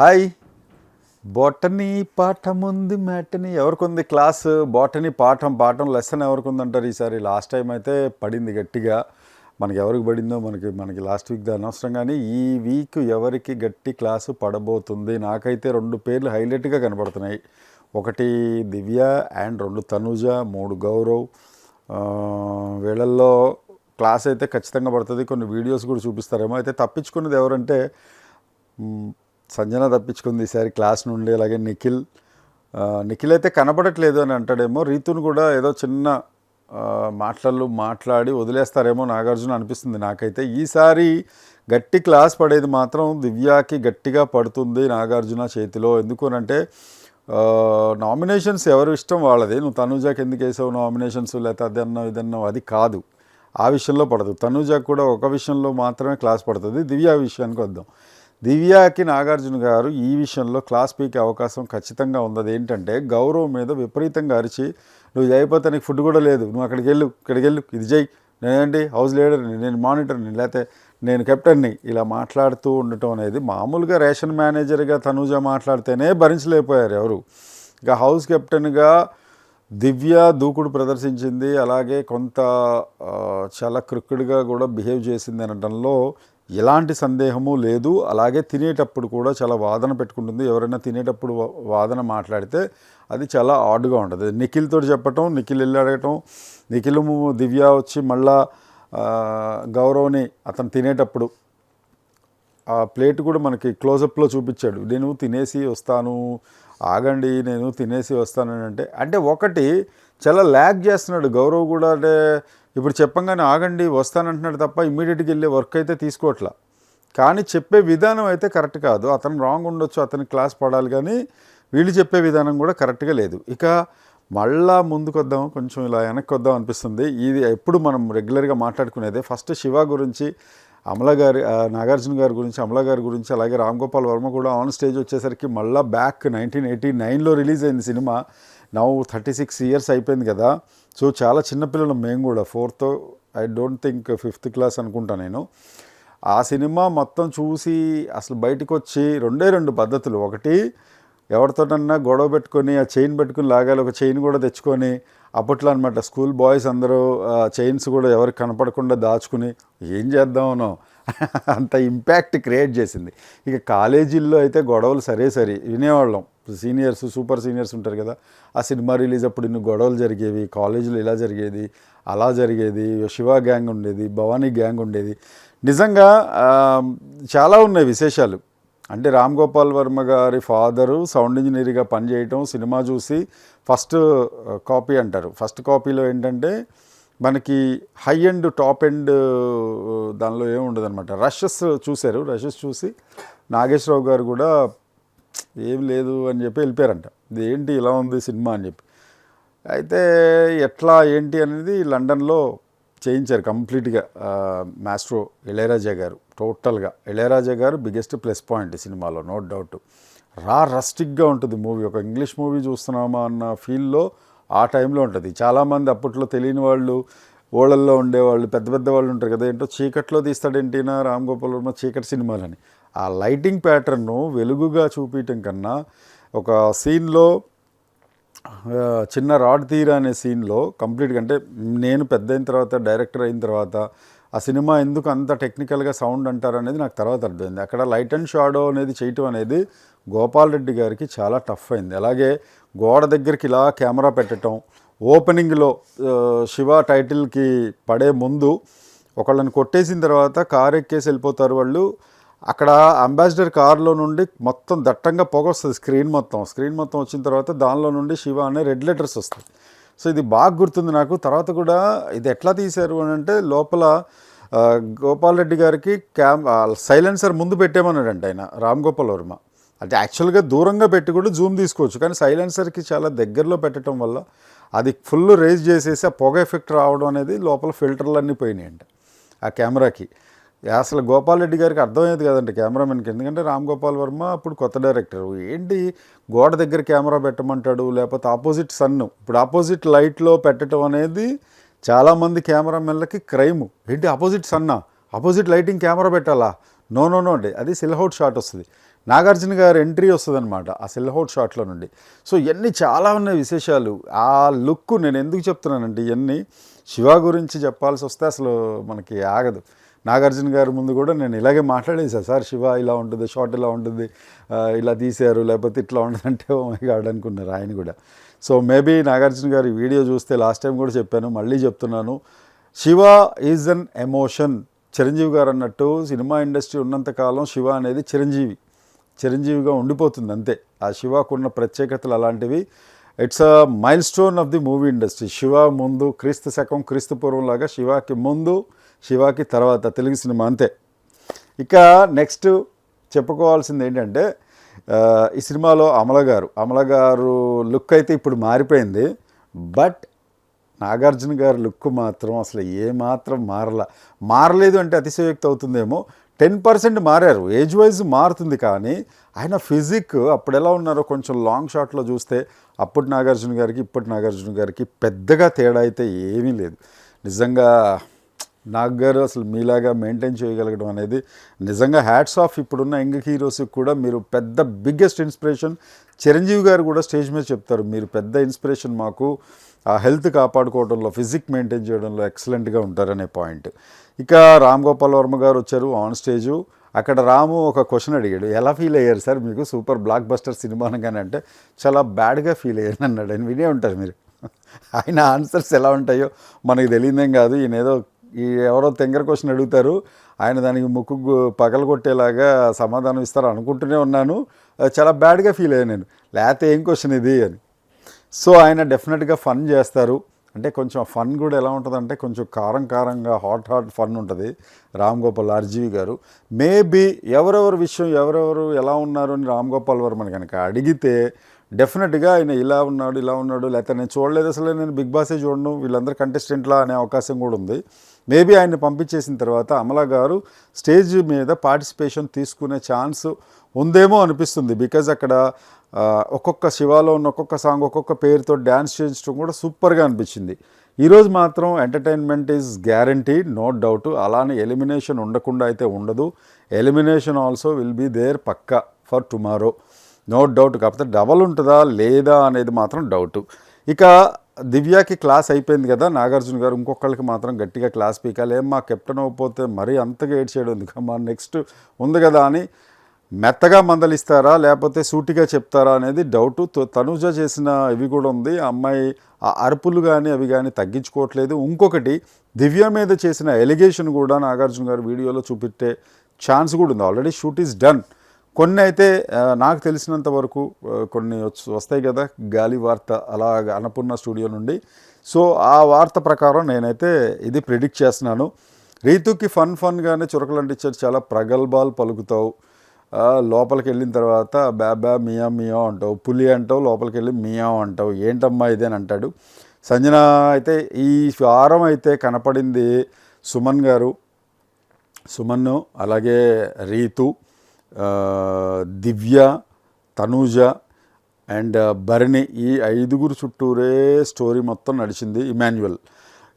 Hi. Botany పాఠం ఉంది matinee. ఎవరికి ఉంది క్లాస్? బాటనీ పాఠం పాఠం లెసన్ ఎవరికి ఉందంటారు ఈసారి? లాస్ట్ టైం అయితే పడింది గట్టిగా. మనకి ఎవరికి పడిందో మనకి మనకి లాస్ట్ వీక్ అనవసరం కానీ ఈ వీక్ ఎవరికి గట్టి క్లాసు పడబోతుంది? నాకైతే రెండు పేర్లు హైలైట్గా కనపడుతున్నాయి. ఒకటి దివ్య అండ్ రెండు తనుజ మూడు గౌరవ్. వీళ్ళల్లో క్లాస్ అయితే ఖచ్చితంగా పడుతుంది. కొన్ని వీడియోస్ కూడా చూపిస్తారేమో. అయితే తప్పించుకున్నది ఎవరంటే సంజన తప్పించుకుంది ఈసారి క్లాస్ నుండి అలాగే నిఖిల్. నిఖిల్ అయితే కనపడట్లేదు అని అంటాడేమో. రీతును కూడా ఏదో చిన్న ఆ, మాటలు మాట్లాడి వదిలేస్తారేమో నాగార్జున అనిపిస్తుంది నాకైతే. ఈసారి గట్టి క్లాస్ పడేది మాత్రం దివ్యాకి గట్టిగా పడుతుంది నాగార్జున చేతిలో. ఎందుకునంటే నామినేషన్స్ ఎవరి ఇష్టం వాళ్ళది. నువ్వు తనుజాకి ఎందుకు వేసావు నామినేషన్స్ లేకపోతే అదన్నావు ఇదన్నావు అది కాదు. ఆ విషయంలో పడదు. తనూజాకి కూడా ఒక విషయంలో మాత్రమే క్లాస్ పడుతుంది. దివ్య విషయానికి వద్దాం. దివ్యాకి నాగార్జున గారు ఈ విషయంలో క్లాస్ పీకే అవకాశం ఖచ్చితంగా ఉంది అదేంటంటే ఏంటంటే గౌరవ్ మీద విపరీతంగా అరిచి నువ్వు ఇది అయిపోతే నీకు ఫుడ్ కూడా లేదు. నువ్వు అక్కడికి వెళ్ళు ఇక్కడికి వెళ్ళు. ఇది చేయి నేనేంటి? హౌస్ లీడర్ని నేను మానిటర్ని లేకపోతే నేను కెప్టెన్ని. ఇలా మాట్లాడుతూ ఉండటం అనేది మామూలుగా రేషన్ మేనేజర్గా తనూజ మాట్లాడితేనే భరించలేకపోయారు ఎవరు. ఇక హౌస్ కెప్టెన్గా దివ్య దూకుడు ప్రదర్శించింది. అలాగే కొంత చాలా క్రిక్కుడుగా కూడా బిహేవ్ చేసింది అనడంలో ఎలాంటి సందేహము లేదు. అలాగే తినేటప్పుడు కూడా చాలా వాదన పెట్టుకుంటుంది. ఎవరైనా తినేటప్పుడు వాదన మాట్లాడితే అది చాలా ఆడ్గా ఉంటుంది. నిఖిల్తో చెప్పటం నిఖిల్ వెళ్ళి అడగటం నిఖిల్ దివ్య వచ్చి మళ్ళా గౌరవ్ని అతను తినేటప్పుడు ఆ ప్లేట్ కూడా మనకి క్లోజప్లో చూపించాడు. నేను తినేసి వస్తాను ఆగండి నేను తినేసి వస్తాను అని అంటే అంటే ఒకటి చాలా ల్యాగ్ చేస్తున్నాడు. గౌరవ్ కూడా అంటే ఇప్పుడు చెప్పంగానే ఆగండి వస్తానంటున్నాడు తప్ప ఇమీడియట్గా వెళ్ళే వర్క్ అయితే తీసుకోవట్లా. కానీ చెప్పే విధానం అయితే కరెక్ట్ కాదు. అతను రాంగ్ ఉండొచ్చు అతని క్లాస్ పడాలి కానీ వీళ్ళు చెప్పే విధానం కూడా కరెక్ట్గా లేదు. ఇక మళ్ళా ముందుకు వద్దాం కొంచెం ఇలా వెనక్కి వద్దాం అనిపిస్తుంది. ఇది ఎప్పుడు మనం రెగ్యులర్గా మాట్లాడుకునేదే. ఫస్ట్ శివ గురించి అమల గారి నాగార్జున గారి గురించి అమల గారి గురించి అలాగే రామ్ గోపాల్ వర్మ కూడా ఆన్ స్టేజ్ వచ్చేసరికి మళ్ళా బ్యాక్ నైన్టీన్ ఎయిటీ నైన్లో రిలీజ్ అయింది సినిమా. నవ్వు థర్టీ సిక్స్ ఇయర్స్ అయిపోయింది కదా. సో చాలా చిన్నపిల్లలు మేము కూడా. Fourth I don't think fifth class అనుకుంటా నేను. ఆ సినిమా మొత్తం చూసి అసలు బయటకు వచ్చి రెండే రెండు పద్ధతులు. ఒకటి ఎవరితోటన్నా గొడవ పెట్టుకొని ఆ చైన్ పెట్టుకుని లాగాలి ఒక చైన్ కూడా తెచ్చుకొని అప్పట్లో అనమాట స్కూల్ బాయ్స్ అందరూ చైన్స్ కూడా ఎవరికి కనపడకుండా దాచుకుని ఏం చేద్దామనో అంత ఇంపాక్ట్ క్రియేట్ చేసింది. ఇక కాలేజీల్లో అయితే గొడవలు సరే సరే వినేవాళ్ళం. సీనియర్స్ సూపర్ సీనియర్స్ ఉంటారు కదా ఆ సినిమా రిలీజ్ అప్పుడు ఇన్ని గొడవలు జరిగేవి కాలేజీలో ఇలా జరిగేది అలా జరిగేది శివ గ్యాంగ్ ఉండేది భవానీ గ్యాంగ్ ఉండేది. నిజంగా చాలా ఉన్నాయి విశేషాలు. అంటే రామ్ గోపాల్ వర్మ గారి ఫాదరు సౌండ్ ఇంజనీర్గా పనిచేయటం సినిమా చూసి ఫస్ట్ కాపీ అంటారు. ఫస్ట్ కాపీలో ఏంటంటే మనకి హై ఎండ్ టాప్ ఎండ్ దానిలో ఏమి ఉండదు అనమాట రషెస్ చూశారు. రషెస్ చూసి నాగేశ్వరరావు గారు కూడా ఏం లేదు అని చెప్పి వెళ్ళిపోయారంట. ఇది ఏంటి ఇలా ఉంది సినిమా అని చెప్పి. అయితే ఎట్లా ఏంటి అనేది లండన్లో చేయించారు కంప్లీట్గా మాస్ట్రో ఇళయరాజా గారు. టోటల్గా Ilaiyaraaja garu biggest plus point సినిమాలో నో డౌట్. రా రస్టిక్గా ఉంటుంది మూవీ. ఒక ఇంగ్లీష్ మూవీ చూస్తున్నామా అన్న ఫీల్లో ఆ టైంలో ఉంటుంది. చాలామంది అప్పట్లో తెలియని వాళ్ళు ఓళ్ళల్లో ఉండేవాళ్ళు పెద్ద పెద్ద వాళ్ళు ఉంటారు కదా ఏంటో చీకట్లో తీస్తాడేంటినా రామ్ గోపాల్ వర్మ చీకటి సినిమాలని. ఆ లైటింగ్ ప్యాటర్న్ను వెలుగుగా చూపించటం కన్నా ఒక సీన్లో చిన్న రాడ్ తీరా అనే సీన్లో కంప్లీట్గా అంటే నేను పెద్ద అయిన తర్వాత డైరెక్టర్ అయిన తర్వాత ఆ సినిమా ఎందుకు అంత టెక్నికల్గా సౌండ్ అంటారు అనేది నాకు తర్వాత అర్థమైంది. అక్కడ లైట్ అండ్ షాడో అనేది చేయటం అనేది గోపాల్ రెడ్డి గారికి చాలా టఫ్ అయింది. అలాగే గోడ దగ్గరికి ఇలా కెమెరా పెట్టడం ఓపెనింగ్లో శివ టైటిల్కి పడే ముందు ఒకళ్ళని కొట్టేసిన తర్వాత కారు ఎక్కేసి వెళ్ళిపోతారు వాళ్ళు. అక్కడ అంబాసిడర్ కారులో నుండి మొత్తం దట్టంగా పొగ వస్తుంది స్క్రీన్ మొత్తం. స్క్రీన్ మొత్తం వచ్చిన తర్వాత దానిలో నుండి శివ అనే రెడ్ లెటర్స్ వస్తాయి. సో ఇది బాగా గుర్తుంది నాకు. తర్వాత కూడా ఇది ఎట్లా తీశారు అని అంటే లోపల గోపాలరెడ్డి గోపాల్ రెడ్డి గారికి క్యామ్ సైలెన్సర్ ముందు పెట్టేమన్నాడంట ఆయన రామ్ గోపాల్ వర్మ. అంటే యాక్చువల్గా దూరంగా పెట్టి కూడా జూమ్ తీసుకోవచ్చు కానీ సైలెన్సర్కి చాలా దగ్గరలో పెట్టడం వల్ల అది ఫుల్ రేజ్ చేసేసి ఆ పొగ ఎఫెక్ట్ రావడం అనేది లోపల ఫిల్టర్లు అన్నీ పోయినాయంట ఆ కెమెరాకి. అసలు గోపాల్ రెడ్డి గారికి అర్థమయ్యేది కదండి కెమెరామెన్కి. ఎందుకంటే రామ్ గోపాల్ వర్మ అప్పుడు కొత్త డైరెక్టర్. ఏంటి గోడ దగ్గర కెమెరా పెట్టమంటాడు లేకపోతే ఆపోజిట్ సన్ను ఇప్పుడు ఆపోజిట్ లైట్లో పెట్టడం అనేది చాలామంది కెమెరామెన్లకి క్రైమ్. ఏంటి ఆపోజిట్ సన్నా? ఆపోజిట్ లైటింగ్ కెమెరా పెట్టాలా? నో నో నో అండి. అది సిల్హౌట్ షాట్ వస్తుంది. నాగార్జున గారు ఎంట్రీ వస్తుందన్నమాట ఆ సిల్హౌట్ షాట్లో నుండి. సో ఇవన్నీ చాలా ఉన్నాయి విశేషాలు. ఆ లుక్ నేను ఎందుకు చెప్తున్నానండి ఇవన్నీ శివ గురించి చెప్పాల్సి వస్తే అసలు మనకి ఆగదు. నాగార్జున గారి ముందు కూడా నేను ఇలాగే మాట్లాడేసా. సార్ శివ ఇలా ఉంటుంది షార్ట్ ఇలా ఉంటుంది ఇలా తీశారు లేకపోతే ఇట్లా ఉంటుందంటే ఓ మై గాడ్ అనుకున్నారు ఆయన కూడా. సో మేబీ నాగార్జున గారి వీడియో చూస్తే లాస్ట్ టైం కూడా చెప్పాను మళ్ళీ చెప్తున్నాను. Shiva is an emotion. Chiranjeevi garu అన్నట్టు సినిమా ఇండస్ట్రీ ఉన్నంతకాలం శివ అనేది చిరంజీవి. చిరంజీవిగా ఉండిపోతుంది అంతే. ఆ శివకున్న ప్రత్యేకతలు అలాంటివి. It's a milestone of the movie industry Shiva ముందు క్రీస్తు శకం క్రీస్తు పూర్వంలాగా శివకి ముందు శివాకి తర్వాత తెలుగు సినిమా అంతే. ఇక నెక్స్ట్ చెప్పుకోవాల్సింది ఏంటంటే ఈ సినిమాలో అమల గారు అమల గారు లుక్ అయితే ఇప్పుడు మారిపోయింది బట్ నాగార్జున గారి లుక్ మాత్రం అసలు ఏమాత్రం మారల. మారలేదు అంటే అతిశయోక్తి అవుతుందేమో టెన్ పర్సెంట్ మారారు ఏజ్ వైజ్ మారుతుంది కానీ ఆయన ఫిజిక్ అప్పుడు ఎలా ఉన్నారో కొంచెం లాంగ్ షాట్లో చూస్తే అప్పటి నాగార్జున గారికి ఇప్పటి నాగార్జున గారికి పెద్దగా తేడా అయితే ఏమీ లేదు. నిజంగా నాగ్ గారు అసలు మీలాగా మెయింటైన్ చేయగలగడం అనేది నిజంగా హ్యాట్స్ ఆఫ్ ఇప్పుడున్న యంగ్ హీరోస్కి కూడా. మీరు పెద్ద బిగ్గెస్ట్ ఇన్స్పిరేషన్ చిరంజీవి గారు కూడా స్టేజ్ మీద చెప్తారు. మీరు పెద్ద ఇన్స్పిరేషన్ మాకు ఆ హెల్త్ కాపాడుకోవడంలో ఫిజిక్ మెయింటైన్ చేయడంలో ఎక్సలెంట్గా ఉంటారనే పాయింట్ ఇక రామ్ గోపాల్ వర్మ గారు వచ్చారు ఆన్ స్టేజు అక్కడ రాము ఒక క్వశ్చన్ అడిగాడు. ఎలా ఫీల్ అయ్యారు సార్ మీకు? సూపర్ బ్లాక్ బస్టర్ సినిమా అనగానే అంటే చాలా బ్యాడ్గా ఫీల్ అయ్యాను అన్నాడు. అని వినే ఉంటారు మీరు. ఆయన ఆన్సర్స్ ఎలా ఉంటాయో మనకి తెలియదేం కాదు. ఈయన ఏదో ఈ ఎవరో తెంగర క్వశ్చన్ అడుగుతారు. ఆయన దానికి ముక్కు పగలగొట్టేలాగా సమాధానం ఇస్తారు అనుకుంటూనే ఉన్నాను. చాలా బ్యాడ్గా ఫీల్ అయ్యాను నేను. లేకపోతే ఏం క్వశ్చన్ ఇది అని. సో ఆయన డెఫినెట్గా ఫన్ చేస్తారు. అంటే కొంచెం ఫన్ కూడా ఎలా ఉంటుందంటే కొంచెం కారం కారంగా హాట్ హాట్ ఫన్ ఉంటుంది. రామ్ గోపాల్ ఆర్జీవి గారు. మేబీ ఎవరెవరు విషయం ఎవరెవరు ఎలా ఉన్నారు అని రామ్ గోపాల్ వర్మని కనుక అడిగితే డెఫినెట్గా ఆయన ఇలా ఉన్నాడు ఇలా ఉన్నాడు లేకపోతే నేను చూడలేదు అసలు నేను బిగ్ బాసే చూడను వీళ్ళందరూ కంటెస్టెంట్లా అనే అవకాశం కూడా ఉంది. మేబీ ఆయన్ని పంపించేసిన తర్వాత అమల గారు స్టేజ్ మీద పార్టిసిపేషన్ తీసుకునే ఛాన్స్ ఉందేమో అనిపిస్తుంది. బికాజ్ అక్కడ ఒక్కొక్క శివాలో ఉన్న ఒక్కొక్క సాంగ్ ఒక్కొక్క పేరుతో డ్యాన్స్ చేయించడం కూడా సూపర్గా అనిపించింది. ఈరోజు మాత్రం entertainment is guarantee no doubt అలానే ఎలిమినేషన్ ఉండకుండా అయితే ఉండదు. Elimination also will be there Pakka for tomorrow no doubt. కాకపోతే డబల్ ఉంటుందా లేదా అనేది మాత్రం డౌట్. ఇక దివ్యాకి క్లాస్ అయిపోయింది కదా నాగార్జున గారు ఇంకొకళ్ళకి మాత్రం గట్టిగా క్లాస్ పీకాలి. ఏం మా కెప్టెన్ అవ్వకపోతే మరీ అంతగా ఏడ్చేయడం ఎందుకు? మా నెక్స్ట్ ఉంది కదా అని మెత్తగా మందలిస్తారా లేకపోతే సూటిగా చెప్తారా అనేది డౌట్. తనుజ చేసిన ఇవి కూడా ఉంది. ఆ అమ్మాయి ఆ అరుపులు కానీ అవి కానీ తగ్గించుకోవట్లేదు. ఇంకొకటి దివ్య మీద చేసిన ఎలిగేషన్ కూడా నాగార్జున గారు వీడియోలో చూపెట్టే ఛాన్స్ కూడా ఉంది. Already shoot is done. కొన్ని అయితే నాకు తెలిసినంత వరకు కొన్ని వస్తాయి కదా గాలి వార్త అలా అన్నపూర్ణ స్టూడియో నుండి. సో ఆ వార్త ప్రకారం నేనైతే ఇది ప్రిడిక్ట్ చేస్తున్నాను. రీతుకి ఫన్ ఫన్గానే చురకలు అంటించారు చాలా ప్రగల్భాలు పలుకుతావు. లోపలికి వెళ్ళిన తర్వాత బ్యా బ్యా మియా మియా అంటావు. పులి అంటావు. లోపలికి వెళ్ళి మియా అంటావు. ఏంటమ్మా ఇది అని అంటాడు. సంజన అయితే ఈ వారం అయితే కనపడింది సుమన్ గారు. సుమన్ అలాగే రీతు. దివ్య తనూజ అండ్ భరణి ఈ ఐదుగురు చుట్టూరే స్టోరీ మొత్తం నడిచింది ఇమాన్యువల్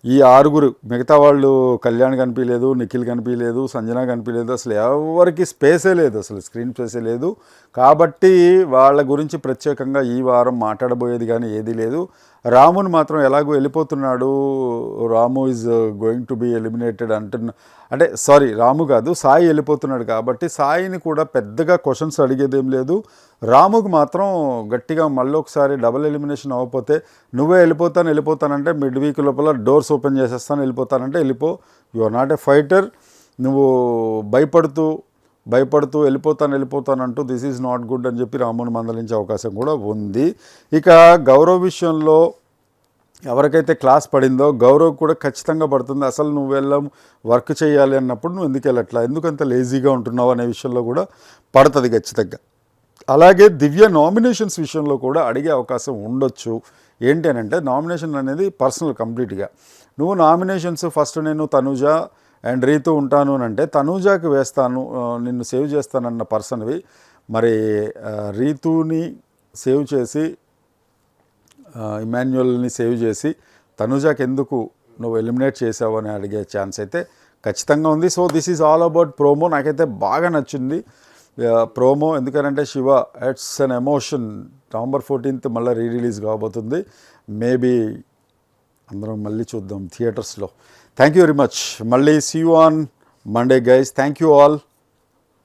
ఈ ఆరుగురు మిగతా వాళ్ళు కళ్యాణ్ కనిపించలేదు నిఖిల్ కనిపించలేదు సంజన కనిపించలేదు అసలు ఎవరికి స్పేసే లేదు అసలు స్క్రీన్ స్పేసే లేదు. కాబట్టి వాళ్ళ గురించి ప్రత్యేకంగా ఈ వారం మాట్లాడబోయేది కానీ ఏదీ లేదు. రాముని మాత్రం ఎలాగో వెళ్ళిపోతున్నాడు Ramu is going to be eliminated అంటున్న అంటే సారీ రాము కాదు సాయి వెళ్ళిపోతున్నాడు కాబట్టి సాయిని కూడా పెద్దగా క్వశ్చన్స్ అడిగేదేం లేదు. రాముకు మాత్రం గట్టిగా మళ్ళీ ఒకసారి డబుల్ ఎలిమినేషన్ అవ్వకపోతే నువ్వే వెళ్ళిపోతాను వెళ్ళిపోతానంటే మిడ్ వీక్ లోపల డోర్స్ ఓపెన్ చేసేస్తాను వెళ్ళిపోతానంటే వెళ్ళిపో. You are not a fighter నువ్వు భయపడుతూ భయపడుతూ వెళ్ళిపోతాను వెళ్ళిపోతాను అంటూ దిస్ ఈజ్ నాట్ గుడ్ అని చెప్పి రామును మందలించే అవకాశం కూడా ఉంది. ఇక గౌరవ్ విషయంలో ఎవరికైతే క్లాస్ పడిందో గౌరవ్ కూడా ఖచ్చితంగా పడుతుంది. అసలు నువ్వు వెళ్ళాం వర్క్ చేయాలి అన్నప్పుడు నువ్వు ఎందుకు వెళ్ళట్లా? ఎందుకంత లేజీగా ఉంటున్నావు అనే విషయంలో కూడా పడుతుంది ఖచ్చితంగా. అలాగే దివ్య నామినేషన్స్ విషయంలో కూడా అడిగే అవకాశం ఉండొచ్చు. ఏంటి అని అంటే నామినేషన్ అనేది పర్సనల్ కంప్లీట్గా నువ్వు నామినేషన్స్ ఫస్ట్ నేను తనుజ అండ్ రీతు ఉంటాను అని అంటే తనూజాకి వేస్తాను నిన్ను సేవ్ చేస్తానన్న పర్సన్వి మరి రీతుని సేవ్ చేసి ఇమాన్యువల్ని సేవ్ చేసి తనుజాకి ఎందుకు నువ్వు ఎలిమినేట్ చేసావు? అని అడిగే ఛాన్స్ అయితే ఖచ్చితంగా ఉంది. So this is all about promo. నాకైతే బాగా నచ్చింది. ప్రోమో ఎందుకనంటే Shiva it's an emotion November fourteenth మళ్ళీ రీ రిలీజ్ కాబోతుంది. మేబీ అందరం మళ్ళీ చూద్దాం థియేటర్స్లో. Thank you very much. Malay, see you on Monday guys. Thank you all.